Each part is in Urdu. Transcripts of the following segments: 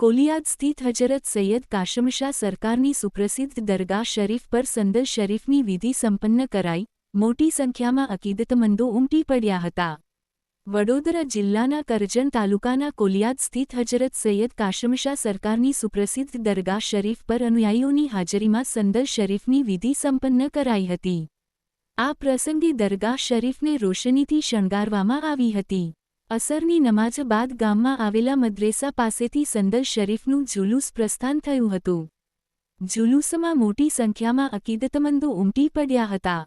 કોલિયાદ સ્થિત હજરત સૈયદ કાશમશાહ સરકારની સુપ્રસિદ્ધ દરગાહ શરીફ પર સંદલ શરીફની વિધિ સંપન્ન કરાઈ મોટી સંખ્યામાં અકીદતમંદો ઉમટી પડ્યા હતા વડોદરા જિલ્લાના કરજણ તાલુકાના કોલિયાદ સ્થિત હજરત સૈયદ કાશમશાહ સરકારની સુપ્રસિદ્ધ દરગાહ શરીફ પર અનુયાયીઓની હાજરીમાં સંદલ શરીફની વિધિ સંપન્ન કરાઈ હતી આ પ્રસંગે દરગાહ શરીફને રોશનીથી શણગારવામાં આવી હતી અસરની નમાજ બાદ ગામમાં આવેલા મદ્રેસા પાસેથી સંદલ શરીફનું જુલુસ પ્રસ્થાન થયું હતું જુલુસમાં મોટી સંખ્યામાં અકીદતમંદો ઉમટી પડ્યા હતા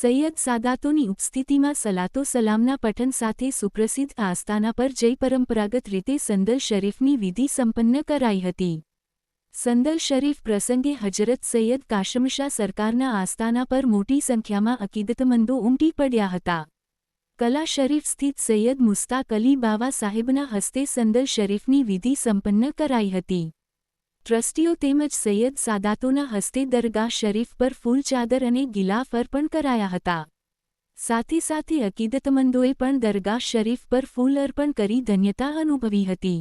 સૈયદ સાદાતોની ઉપસ્થિતિમાં સલાતો સલામના પઠન સાથે સુપ્રસિદ્ધ આસ્થાના પર જઈ પરંપરાગત રીતે સંદલ શરીફની વિધિ સંપન્ન કરાઈ હતી સંદલ શરીફ પ્રસંગે હજરત સૈયદ કાશમશાહ સરકારના આસ્થાના પર મોટી સંખ્યામાં અકીદતમંદો ઉમટી પડ્યા હતા કલા શરીફ સ્થિત સૈયદ મુસ્તાક અલી બાવા સાહેબના હસ્તે સંદલ શરીફની વિધિ સંપન્ન કરાઈ હતી ટ્રસ્ટીઓ તેમજ સૈયદ સાદાતોના હસ્તે દરગાહ શરીફ પર ફૂલ ચાદર અને ગિલાફ અર્પણ કરાયા હતા સાથે સાથે અકીદતમંદોએ પણ દરગાહ શરીફ પર ફૂલ અર્પણ કરી ધન્યતા અનુભવી હતી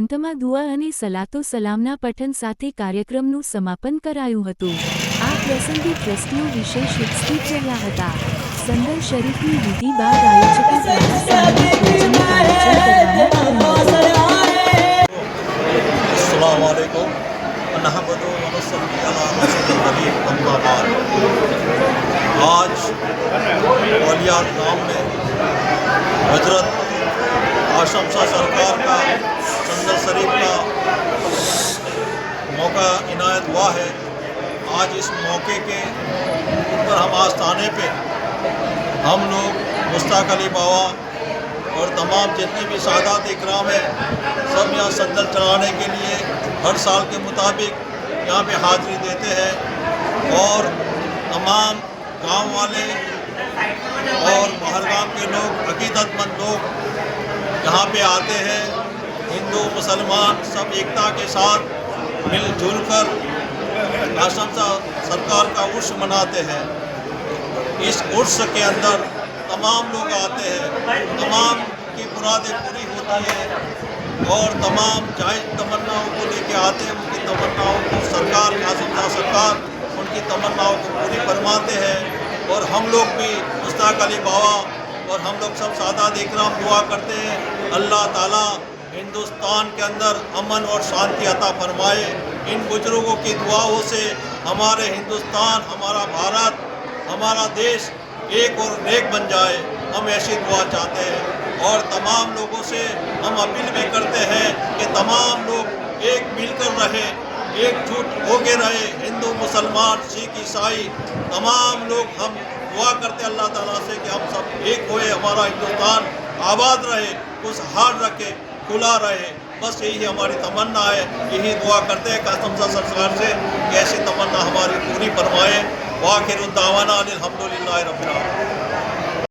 અંતમાં દુઆ અને સલાતો સલામના પઠન સાથે કાર્યક્રમનું સમાપન કરાયું હતું આ પ્રસંગે ટ્રસ્ટીઓ વિશે ઉપસ્થિત રહ્યા હતા شریف بات السلام علیکم عمدہ وب صلی اللہ شریف عمار آج اولیال گاؤں میں حضرت آشم شاہ سرکار کا سنجر شریف کا موقع عنایت ہوا ہے آج اس موقع کے اوپر ہم آستانے پہ ہم لوگ مشتاق علی باوا اور تمام جتنے بھی سعادات اکرام ہیں سب یہاں سندل چڑھانے کے لیے ہر سال کے مطابق یہاں پہ حاضری دیتے ہیں اور تمام گاؤں والے اور پہلگام کے لوگ عقیدت مند لوگ یہاں پہ آتے ہیں ہندو مسلمان سب ایکتا کے ساتھ مل جل کر یہاں سرکار کا عرش مناتے ہیں اس عرص کے اندر تمام لوگ آتے ہیں تمام کی مرادیں پوری ہوتی ہیں اور تمام جائز تمناؤں کو لے کے آتے ہیں ان کی تمناؤں کو سرکار معذم داں سرکار ان کی تمناؤں کو پوری فرماتے ہیں اور ہم لوگ بھی مستق علی بابا اور ہم لوگ سب سادہ اکرام دعا کرتے ہیں اللہ تعالیٰ ہندوستان کے اندر امن اور شانتی عطا فرمائے ان بزرگوں کی دعاؤں سے ہمارے ہندوستان ہمارا بھارت ہمارا دیش ایک اور نیک بن جائے ہم ایسی دعا چاہتے ہیں اور تمام لوگوں سے ہم اپیل بھی کرتے ہیں کہ تمام لوگ ایک مل کر رہے ایک جھوٹ ہو کے رہے ہندو مسلمان سکھ عیسائی تمام لوگ ہم دعا کرتے اللہ تعالیٰ سے کہ ہم سب ایک ہوئے ہمارا ہندوستان آباد رہے خوشحال رکھے کھلا رہے بس یہی ہماری تمنا ہے یہی دعا کرتے ہیں قاسم صاحب سرکار سے کہ ایسی تمنا ہماری پوری فرمائے واخر الدعوانا الحمدللہ رب العالمین